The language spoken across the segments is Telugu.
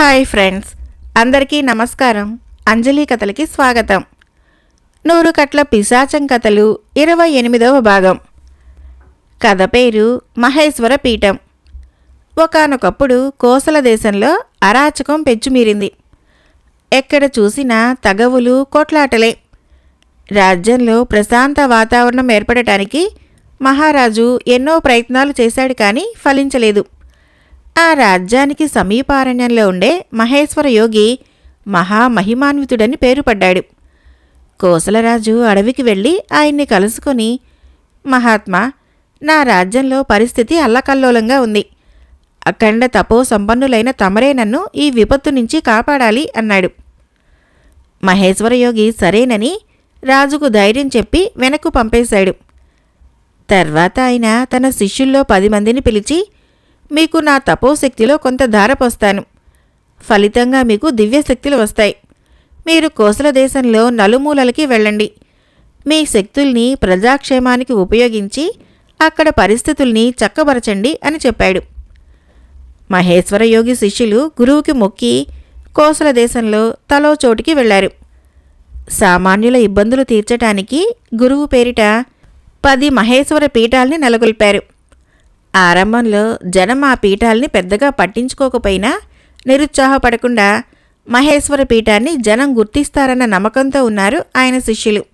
హాయ్ ఫ్రెండ్స్ అందరికీ నమస్కారం. అంజలి కథలకి స్వాగతం. నూరు కట్ల పిశాచం కథలు ఇరవై ఎనిమిదవ భాగం. కథ పేరు మహేశ్వర పీఠం. ఒకానొకప్పుడు కోసల దేశంలో అరాచకం పెంచుమీరింది. ఎక్కడ చూసినా తగవులు కొట్లాటలే. రాజ్యంలో ప్రశాంత వాతావరణం ఏర్పడటానికి మహారాజు ఎన్నో ప్రయత్నాలు చేశాడు కానీ ఫలించలేదు. ఆ రాజ్యానికి సమీపారణ్యంలో ఉండే మహేశ్వర యోగి మహామహిమాన్వితుడని పేరు పడ్డాడు కోసలరాజు అడవికి వెళ్ళి ఆయన్ని కలుసుకొని మహాత్మా నా రాజ్యంలో పరిస్థితి అల్లకల్లోలంగా ఉంది. అఖండ తపో సంపన్నులైన తమరే నన్ను ఈ విపత్తు నుంచి కాపాడాలి అన్నాడు. మహేశ్వరయోగి సరేనని రాజుకు ధైర్యం చెప్పి వెనక్కు పంపేశాడు. తర్వాత ఆయన తన శిష్యుల్లో పది మందిని పిలిచి మీకు నా తపోశక్తిలో కొంత ధారపోస్తాను. ఫలితంగా మీకు దివ్యశక్తులు వస్తాయి. మీరు కోసల దేశంలో నలుమూలలకి వెళ్ళండి. మీ శక్తుల్ని ప్రజాక్షేమానికి ఉపయోగించి అక్కడ పరిస్థితుల్ని చక్కబరచండి అని చెప్పాడు. మహేశ్వర యోగి శిష్యులు గురువుకి మొక్కి కోసల దేశంలో తలో చోటికి వెళ్ళారు సామాన్యుల ఇబ్బందులు తీర్చటానికి గురువు పేరిట పది మహేశ్వర పీఠాల్ని నెలకొల్పారు. ఆరంభంలో జనం ఆ పీఠాల్ని పెద్దగా పట్టించుకోకపోయినా నిరుత్సాహపడకుండా మహేశ్వర పీఠాన్ని జనం గుర్తిస్తారన్న నమ్మకంతో ఉన్నారు ఆయన శిష్యులు.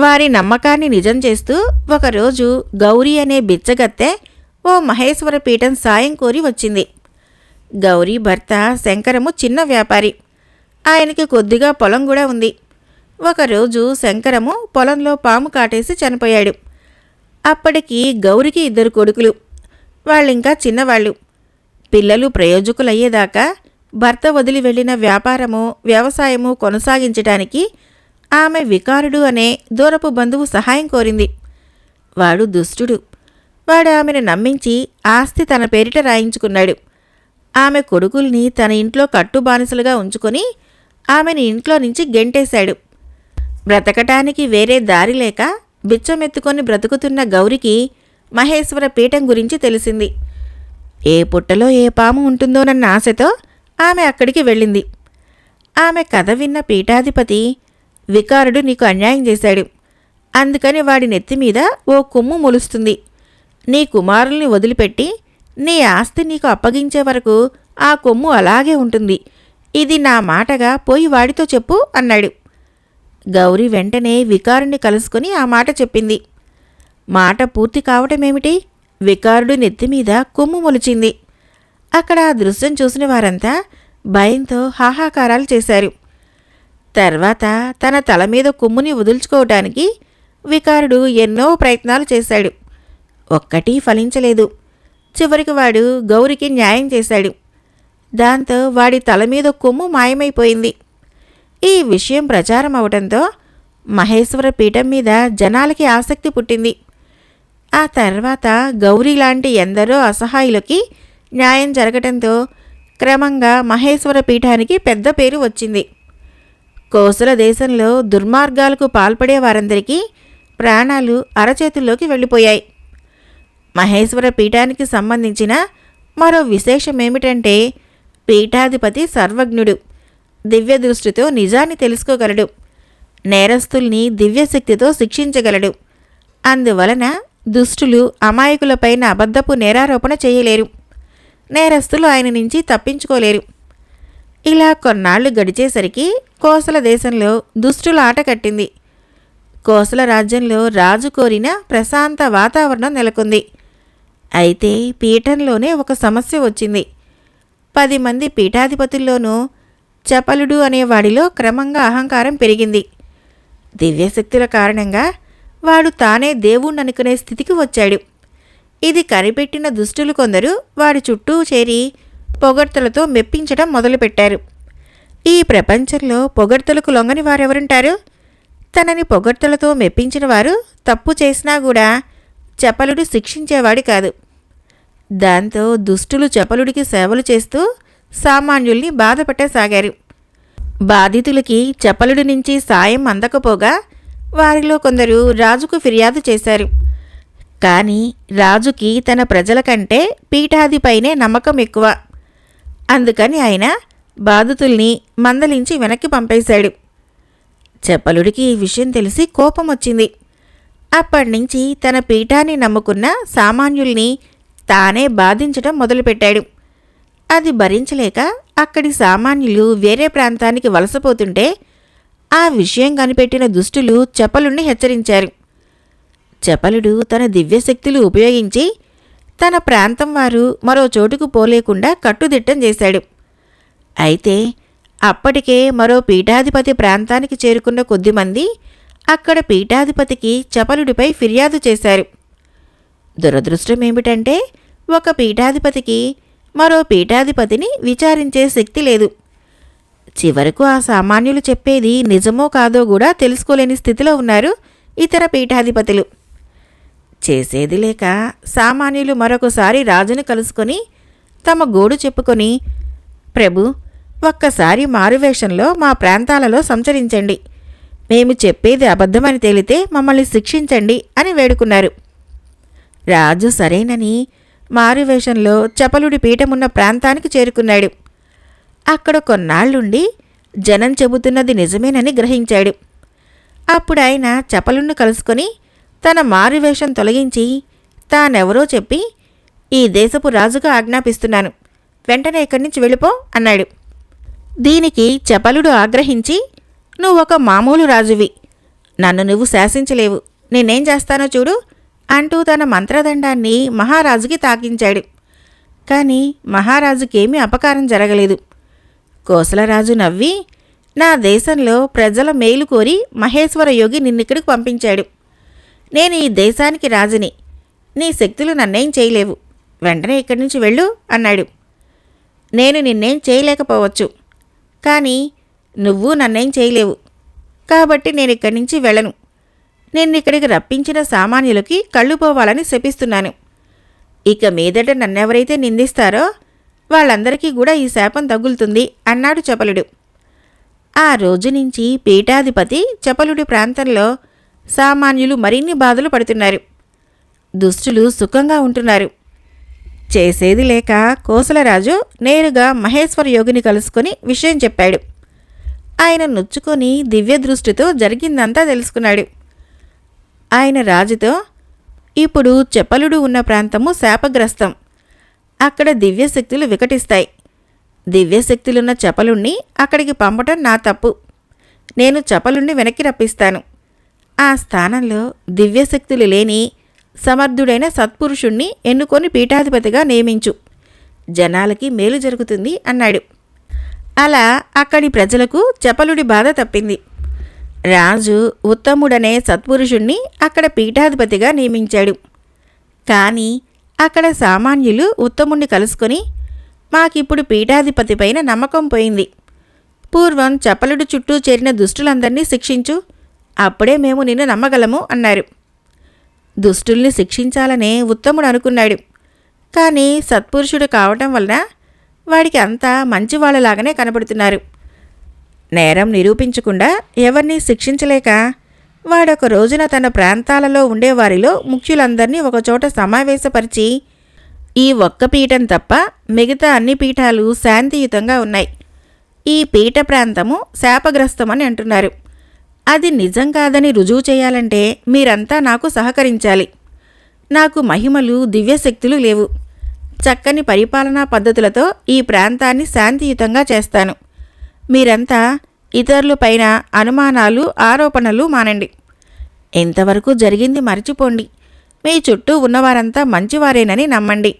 వారి నమ్మకాన్ని నిజం చేస్తూ ఒకరోజు గౌరీ అనే బిచ్చగత్తె ఓ మహేశ్వర పీఠం సాయం కోరి వచ్చింది. గౌరీ భర్త శంకరము చిన్న వ్యాపారి. ఆయనకి కొద్దిగా పొలం కూడా ఉంది. ఒకరోజు శంకరము పొలంలో పాము కాటేసి చనిపోయాడు. అప్పటికి గౌరికి ఇద్దరు కొడుకులు. వాళ్ళింకా చిన్నవాళ్ళు. పిల్లలు ప్రయోజకులయ్యేదాకా భర్త వదిలి వెళ్ళిన వ్యాపారము వ్యవసాయము కొనసాగించటానికి ఆమె వికారుడు అనే దూరపు బంధువు సహాయం కోరింది. వాడు దుష్టుడు. వాడు ఆమెను నమ్మించి ఆస్తి తన పేరిట రాయించుకున్నాడు. ఆమె కొడుకుల్ని తన ఇంట్లో కట్టుబానిసలుగా ఉంచుకొని ఆమెను ఇంట్లో నుంచి గెంటేశాడు. బ్రతకటానికి వేరే దారి లేక బిచ్చమెత్తుకొని బ్రతుకుతున్న గౌరికి మహేశ్వర పీఠం గురించి తెలిసింది. ఏ పుట్టలో ఏ పాము ఉంటుందోనన్న ఆశతో ఆమె అక్కడికి వెళ్ళింది. ఆమె కథ విన్న పీఠాధిపతి వికారుడు నీకు అన్యాయం చేశాడు. అందుకని వాడి నెత్తి మీద ఓ కొమ్ము మొలుస్తుంది. నీ కుమారుల్ని వదిలిపెట్టి నీ ఆస్తి నీకు అప్పగించే వరకు ఆ కొమ్ము అలాగే ఉంటుంది. ఇది నా మాటగా పోయి వాడితో చెప్పు అన్నాడు. గౌరి వెంటనే వికారుణ్ణి కలుసుకుని ఆ మాట చెప్పింది. మాట పూర్తి కావటమేమిటి? వికారుడు నెత్తిమీద కొమ్ము మొలిచింది. అక్కడ ఆ దృశ్యం చూసిన వారంతా భయంతో హాహాకారాలు చేశారు. తర్వాత తన తల మీద కొమ్ముని వదుల్చుకోవటానికి వికారుడు ఎన్నో ప్రయత్నాలు చేశాడు. ఒక్కటీ ఫలించలేదు. చివరికి వాడు గౌరికి న్యాయం చేశాడు. దాంతో వాడి తల మీద కొమ్ము మాయమైపోయింది. ఈ విషయం ప్రచారం అవడంతో మహేశ్వర పీఠం మీద జనాలకి ఆసక్తి పుట్టింది. ఆ తర్వాత గౌరీ లాంటి ఎందరో అసహాయులకి న్యాయం జరగటంతో క్రమంగా మహేశ్వర పీఠానికి పెద్ద పేరు వచ్చింది. కోసల దేశంలో దుర్మార్గాలకు పాల్పడే వారందరికీ ప్రాణాలు అరచేతుల్లోకి వెళ్ళిపోయాయి. మహేశ్వర పీఠానికి సంబంధించిన మరో విశేషం ఏమిటంటే పీఠాధిపతి సర్వజ్ఞుడు. దివ్య దృష్టితో నిజాన్ని తెలుసుకోగలడు. నేరస్తుల్ని దివ్యశక్తితో శిక్షించగలడు. అందువలన దుష్టులు అమాయకులపైన అబద్ధపు నేరారోపణ చేయలేరు. నేరస్తులు ఆయన నుంచి తప్పించుకోలేరు. ఇలా కొన్నాళ్ళు గడిచేసరికి కోసల దేశంలో దుష్టుల ఆట కట్టింది. కోసల రాజ్యంలో రాజు కోరిన ప్రశాంత వాతావరణం నెలకొంది. అయితే పీఠంలోనే ఒక సమస్య వచ్చింది. పది మంది పీఠాధిపతుల్లోనూ చపలుడు అనేవాడిలో క్రమంగా అహంకారం పెరిగింది. దివ్యశక్తుల కారణంగా వాడు తానే దేవుణ్ణనుకునే స్థితికి వచ్చాడు. ఇది కనిపెట్టిన దుష్టులు కొందరు వాడి చుట్టూ చేరి పొగడ్తలతో మెప్పించడం మొదలుపెట్టారు. ఈ ప్రపంచంలో పొగడ్తలకు లొంగని వారెవరుంటారు? తనని పొగడ్తలతో మెప్పించిన వారు తప్పు చేసినా కూడా చపలుడు శిక్షించేవాడు కాదు. దాంతో దుష్టులు చపలుడికి సేవలు చేస్తూ సామాన్యుల్ని బాధపెట్టసాగారు. బాధితులకి చపలుడి నుంచి సాయం అందకపోగా వారిలో కొందరు రాజుకు ఫిర్యాదు చేశారు. కానీ రాజుకి తన ప్రజల కంటే పీఠాదిపైనే నమ్మకం ఎక్కువ. అందుకని ఆయన బాధితుల్ని మందలించి వెనక్కి పంపేశాడు. చెప్పలుడికి ఈ విషయం తెలిసి కోపం వచ్చింది అప్పటినుంచి తన పీఠాన్ని నమ్ముకున్న సామాన్యుల్ని తానే బాధించడం మొదలుపెట్టాడు. అది భరించలేక అక్కడి సామాన్యులు వేరే ప్రాంతానికి వలసపోతుంటే ఆ విషయం కనిపెట్టిన దుష్టులు చపలుణ్ణి హెచ్చరించారు. చపలుడు తన దివ్యశక్తులు ఉపయోగించి తన ప్రాంతం వారు మరో చోటుకు పోలేకుండా కట్టుదిట్టం చేశాడు. అయితే అప్పటికే మరో పీఠాధిపతి ప్రాంతానికి చేరుకున్న కొద్దిమంది అక్కడ పీఠాధిపతికి చపలుడిపై ఫిర్యాదు చేశారు. దురదృష్టం ఏమిటంటే ఒక పీఠాధిపతికి మరో పీఠాధిపతిని విచారించే శక్తి లేదు. చివరకు ఆ సామాన్యులు చెప్పేది నిజమో కాదో కూడా తెలుసుకోలేని స్థితిలో ఉన్నారు ఇతర పీఠాధిపతులు. చేసేది లేక సామాన్యులు మరొకసారి రాజును కలుసుకొని తమ గోడు చెప్పుకొని ప్రభు ఒక్కసారి మారువేషంలో మా ప్రాంతాలలో సంచరించండి. మేము చెప్పేది అబద్ధమని తేలితే మమ్మల్ని శిక్షించండి అని వేడుకున్నారు. రాజు సరేనని మారువేషంలో చపలుడి పీఠమున్న ప్రాంతానికి చేరుకున్నాడు. అక్కడ కొన్నాళ్ళుండి జనం చెబుతున్నది నిజమేనని గ్రహించాడు. అప్పుడు ఆయన చపలుణ్ణి కలుసుకొని తన మారువేషం తొలగించి తానెవరో చెప్పి ఈ దేశపు రాజుగా ఆజ్ఞాపిస్తున్నాను. వెంటనే ఇక్కడి నుంచి వెళ్ళిపో అన్నాడు. దీనికి చపలుడు ఆగ్రహించి నువ్వు ఒక మామూలు రాజువి. నన్ను నువ్వు శాసించలేవు. నేనేం చేస్తానో చూడు. అంటూ తన మంత్రదండాన్ని మహారాజుకి తాకించాడు. కానీ మహారాజుకేమీ అపకారం జరగలేదు. కోసలరాజు నవ్వి నా దేశంలో ప్రజల మేలు కోరి మహేశ్వర యోగి నిన్నిక్కడికి పంపించాడు. నేను ఈ దేశానికి రాజుని. నీ శక్తులు నన్నేం చేయలేవు. వెంటనే ఇక్కడి నుంచి వెళ్ళు అన్నాడు. నేను నిన్నేం చేయలేకపోవచ్చు. కానీ నువ్వు నన్నేం చేయలేవు. కాబట్టి నేను ఇక్కడి నుంచి వెళ్ళను. నేను ఇక్కడికి రప్పించిన సామాన్యులకి కళ్ళు పోవాలని శపిస్తున్నాను. ఇక మీదట నన్నెవరైతే నిందిస్తారో వాళ్ళందరికీ కూడా ఈ శాపం తగులుతుంది అన్నాడు చపలుడు. ఆ రోజు నుంచి పీఠాధిపతి చపలుడి ప్రాంతంలో సామాన్యులు మరిన్ని బాధలు పడుతున్నారు. దుష్టులు సుఖంగా ఉంటున్నారు. చేసేది లేక కోసలరాజు నేరుగా మహేశ్వర యోగిని కలుసుకొని విషయం చెప్పాడు. ఆయన నొచ్చుకొని దివ్య దృష్టితో జరిగిందంతా తెలుసుకున్నాడు. ఆయన రాజుతో ఇప్పుడు చెప్పలుడు ఉన్న ప్రాంతము శాపగ్రస్తం. అక్కడ దివ్యశక్తులు వికటిస్తాయి. దివ్యశక్తులున్న చపలుణ్ణి అక్కడికి పంపటం నా తప్పు. నేను చపలుణ్ణి వెనక్కి రప్పిస్తాను. ఆ స్థానంలో దివ్యశక్తులు లేని సమర్థుడైన సత్పురుషుణ్ణి ఎన్నుకొని పీఠాధిపతిగా నియమించు. జనాలకి మేలు జరుగుతుంది అన్నాడు. అలా అక్కడి ప్రజలకు చపలుడి బాధ తప్పింది. రాజు ఉత్తముడనే సత్పురుషుణ్ణి అక్కడ పీఠాధిపతిగా నియమించాడు. కానీ అక్కడ సామాన్యులు ఉత్తముణ్ణి కలుసుకొని మాకిప్పుడు పీఠాధిపతి పైన నమ్మకం పోయింది. పూర్వం చపలుడు చుట్టూ చేరిన దుష్టులందరినీ శిక్షించు అప్పుడే మేము నిన్ను నమ్మగలము అన్నారు. దుష్టుల్ని శిక్షించాలనే ఉత్తముడు అనుకున్నాడు. కానీ సత్పురుషుడు కావటం వలన వాడికి అంతా మంచివాళ్ళలాగానే కనబడుతున్నారు. నేరం నిరూపించకుండా ఎవరిని శిక్షించలేక వాడొక రోజున తన ప్రాంతాలలో ఉండేవారిలో ముఖ్యులందరినీ ఒకచోట సమావేశపరిచి ఈ ఒక్క పీఠం తప్ప మిగతా అన్ని పీఠాలు శాంతియుతంగా ఉన్నాయి. ఈ పీఠ ప్రాంతము శాపగ్రస్తమని అంటున్నారు. అది నిజం కాదని రుజువు చేయాలంటే మీరంతా నాకు సహకరించాలి. నాకు మహిమలు దివ్యశక్తులు లేవు. చక్కని పరిపాలనా పద్ధతులతో ఈ ప్రాంతాన్ని శాంతియుతంగా చేస్తాను. మీరంతా ఇతరుల పైన అనుమానాలు ఆరోపణలు మానండి. ఇంతవరకు జరిగింది మర్చిపోండి. మీ చుట్టూ ఉన్నవారంతా మంచివారేనని నమ్మండి.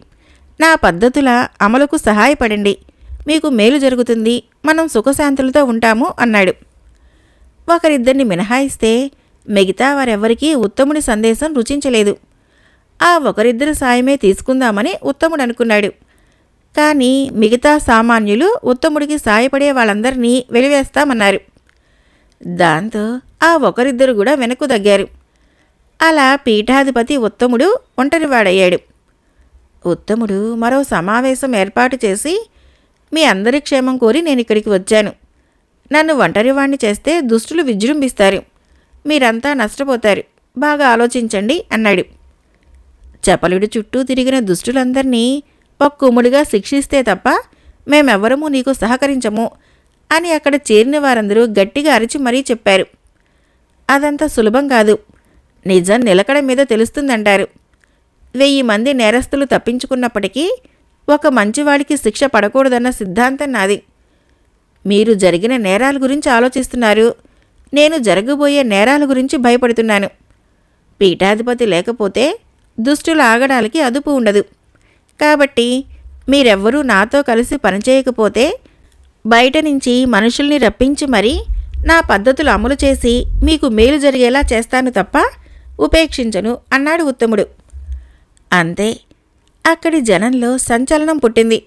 నా పద్ధతుల అమలుకు సహాయపడండి. మీకు మేలు జరుగుతుంది. మనం సుఖశాంతులతో ఉంటాము అన్నాడు. ఒకరిద్దరిని మినహాయిస్తే మిగతా వారెవ్వరికీ ఉత్తముడి సందేశం రుచించలేదు. ఆ ఒకరిద్దరి సాయమే తీసుకుందామని ఉత్తముడు అనుకున్నాడు కానీ మిగతా సామాన్యులు ఉత్తముడికి సాయపడే వాళ్ళందరినీ వెలివేస్తామన్నారు. దాంతో ఆ ఒకరిద్దరు కూడా వెనక్కు తగ్గారు. అలా పీఠాధిపతి ఉత్తముడు ఒంటరివాడయ్యాడు. ఉత్తముడు మరో సమావేశం ఏర్పాటు చేసి మీ అందరి క్షేమం కోరి నేను ఇక్కడికి వచ్చాను. నన్ను ఒంటరివాణ్ణి చేస్తే దుష్టులు విజృంభిస్తారు. మీరంతా నష్టపోతారు. బాగా ఆలోచించండి అన్నాడు. చపలుడు చుట్టూ తిరిగిన దుష్టులందరినీ ఒక్కుముడిగా శిక్షిస్తే తప్ప మేమెవ్వరము నీకు సహకరించము అని అక్కడ చేరిన వారందరూ గట్టిగా అరిచి మరీ చెప్పారు. అదంత సులభం కాదు. నిజం నిలకడ మీద తెలుస్తుందంటారు. వెయ్యి మంది నేరస్తులు తప్పించుకున్నప్పటికీ ఒక మంచివాడికి శిక్ష పడకూడదన్న సిద్ధాంతం నాది. మీరు జరిగిన నేరాల గురించి ఆలోచిస్తున్నారు. నేను జరగబోయే నేరాల గురించి భయపడుతున్నాను. పీఠాధిపతి లేకపోతే దుష్టులు ఆగడానికి అదుపు ఉండదు. కాబట్టి మీరెవ్వరూ నాతో కలిసి పనిచేయకపోతే బయట నుంచి మనుషుల్ని రప్పించి మరీ నా పద్ధతులు అమలు చేసి మీకు మేలు జరిగేలా చేస్తాను తప్ప ఉపేక్షించను అన్నాడు ఉత్తముడు. అంతే అక్కడి జనంలో సంచలనం పుట్టింది.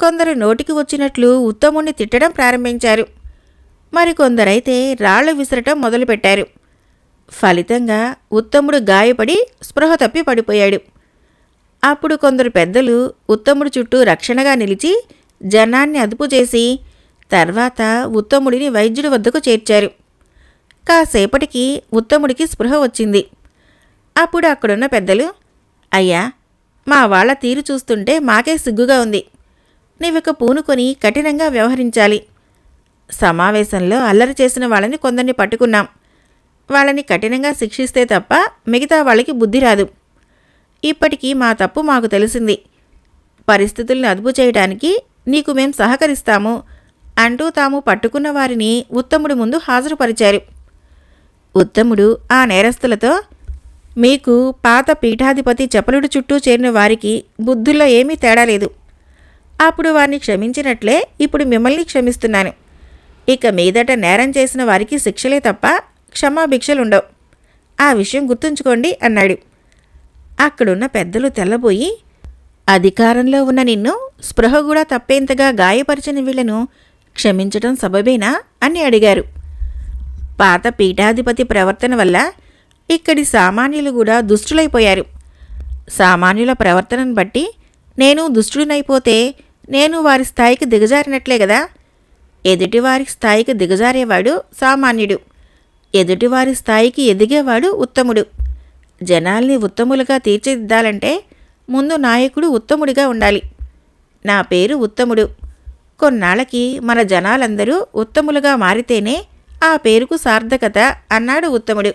కొందరు నోటికి వచ్చినట్లు ఉత్తముణ్ణి తిట్టడం ప్రారంభించారు. మరికొందరైతే రాళ్ళు విసరటం మొదలుపెట్టారు. ఫలితంగా ఉత్తముడు గాయపడి స్పృహ తప్పి పడిపోయాడు. అప్పుడు కొందరు పెద్దలు ఉత్తముడి చుట్టూ రక్షణగా నిలిచి జనాన్ని అదుపు చేసి తర్వాత ఉత్తముడిని వైద్యుడి వద్దకు చేర్చారు. కాసేపటికి ఉత్తముడికి స్పృహ వచ్చింది. అప్పుడు అక్కడున్న పెద్దలు అయ్యా మా వాళ్ళ తీరు చూస్తుంటే మాకే సిగ్గుగా ఉంది. నీవిక పూనుకొని కఠినంగా వ్యవహరించాలి. సమావేశంలో అల్లరి చేసిన వాళ్ళని కొందరిని పట్టుకున్నాం. వాళ్ళని కఠినంగా శిక్షిస్తే తప్ప మిగతా వాళ్ళకి బుద్ధి రాదు. ఇప్పటికీ మా తప్పు మాకు తెలిసింది. పరిస్థితుల్ని అదుపు చేయడానికి నీకు మేం సహకరిస్తాము అంటూ తాము పట్టుకున్న వారిని ఉత్తముడి ముందు హాజరుపరిచారు. ఉత్తముడు ఆ నేరస్తులతో మీకు పాత పీఠాధిపతి చపలుడు చుట్టూ చేరిన వారికి బుద్ధుల్లో ఏమీ తేడా లేదు. అప్పుడు వారిని క్షమించినట్లే ఇప్పుడు మిమ్మల్ని క్షమిస్తున్నాను. ఇక మీదట నేరం చేసిన వారికి శిక్షలే తప్ప క్షమాభిక్షలుండవు. ఆ విషయం గుర్తుంచుకోండి అన్నాడు. అక్కడున్న పెద్దలు తెల్లబోయి అధికారంలో ఉన్న నిన్ను స్పృహ కూడా తప్పేంతగా గాయపరిచిన వీళ్ళను క్షమించటం సబబేనా? అని అడిగారు. పాత పీఠాధిపతి ప్రవర్తన వల్ల ఇక్కడి సామాన్యులు కూడా దుష్టులైపోయారు. సామాన్యుల ప్రవర్తనను బట్టి నేను దుష్టుడినైపోతే నేను వారి స్థాయికి దిగజారినట్లే కదా ఎదుటివారి స్థాయికి దిగజారేవాడు సామాన్యుడు. ఎదుటివారి స్థాయికి ఎదిగేవాడు ఉత్తముడు. జనాల్ని ఉత్తములుగా తీర్చిదిద్దాలంటే ముందు నాయకుడు ఉత్తముడిగా ఉండాలి. నా పేరు ఉత్తముడు. కొన్నాళ్ళకి మన జనాలందరూ ఉత్తములుగా మారితేనే ఆ పేరుకు సార్థకత అన్నాడు ఉత్తముడు.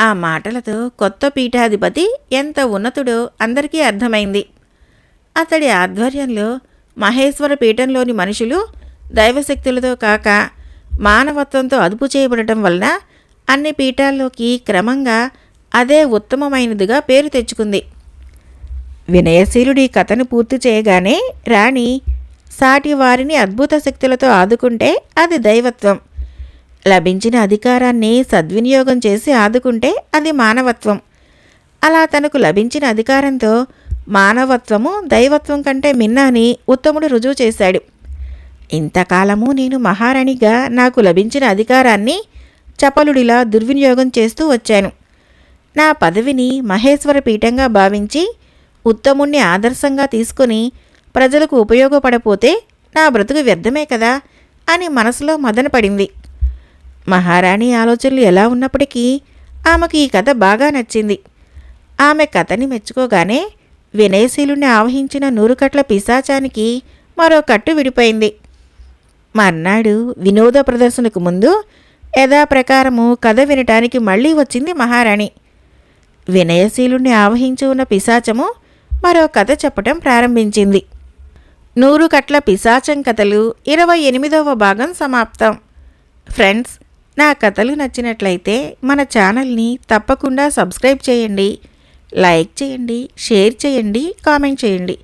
ఆ మాటలతో కొత్త పీఠాధిపతి ఎంత ఉన్నతుడో అందరికీ అర్థమైంది. అతడి ఆధ్వర్యంలో మహేశ్వర పీఠంలోని మనుషులు దైవశక్తులతో కాక మానవత్వంతో అదుపు చేయబడటం వలన అన్ని పీఠాల్లోకి క్రమంగా అదే ఉత్తమమైనదిగా పేరు తెచ్చుకుంది. వినయశీలుడి కథను పూర్తి చేయగానే రాణి సాటి వారిని అద్భుత శక్తులతో ఆదుకుంటే అది దైవత్వం. లభించిన అధికారాన్ని సద్వినియోగం చేసి ఆదుకుంటే అది మానవత్వం. అలా తనకు లభించిన అధికారంతో మానవత్వము దైవత్వం కంటే మిన్నాని ఉత్తముడు రుజువు చేశాడు. ఇంతకాలము నేను మహారాణిగా నాకు లభించిన అధికారాన్ని చపలుడిలా దుర్వినియోగం చేస్తూ వచ్చాను. నా పదవిని మహేశ్వర పీఠంగా భావించి ఉత్తముణ్ణి ఆదర్శంగా తీసుకుని ప్రజలకు ఉపయోగపడపోతే నా బ్రతుకు వ్యర్థమే కదా అని మనసులో మదనపడింది. మహారాణి ఆలోచనలు ఎలా ఉన్నప్పటికీ ఆమెకు ఈ కథ బాగా నచ్చింది. ఆమె కథని మెచ్చుకోగానే వినయశీలుని ఆవహించిన నూరుకట్ల పిశాచానికి మరో కట్టు విడిపోయింది. మర్నాడు వినోద ప్రదర్శనకు ముందు యథాప్రకారము కథ వినటానికి మళ్ళీ వచ్చింది మహారాణి. వినయశీలుణ్ణి ఆవహించి ఉన్న పిశాచము మరో కథ చెప్పటం ప్రారంభించింది. నూరు కట్ల పిశాచం కథలు ఇరవై ఎనిమిదవ భాగం సమాప్తం. ఫ్రెండ్స్ నా కథలు నచ్చినట్లయితే మన ఛానల్ని తప్పకుండా సబ్స్క్రైబ్ చేయండి లైక్ చేయండి షేర్ చేయండి కామెంట్ చేయండి.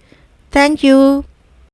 Thank you.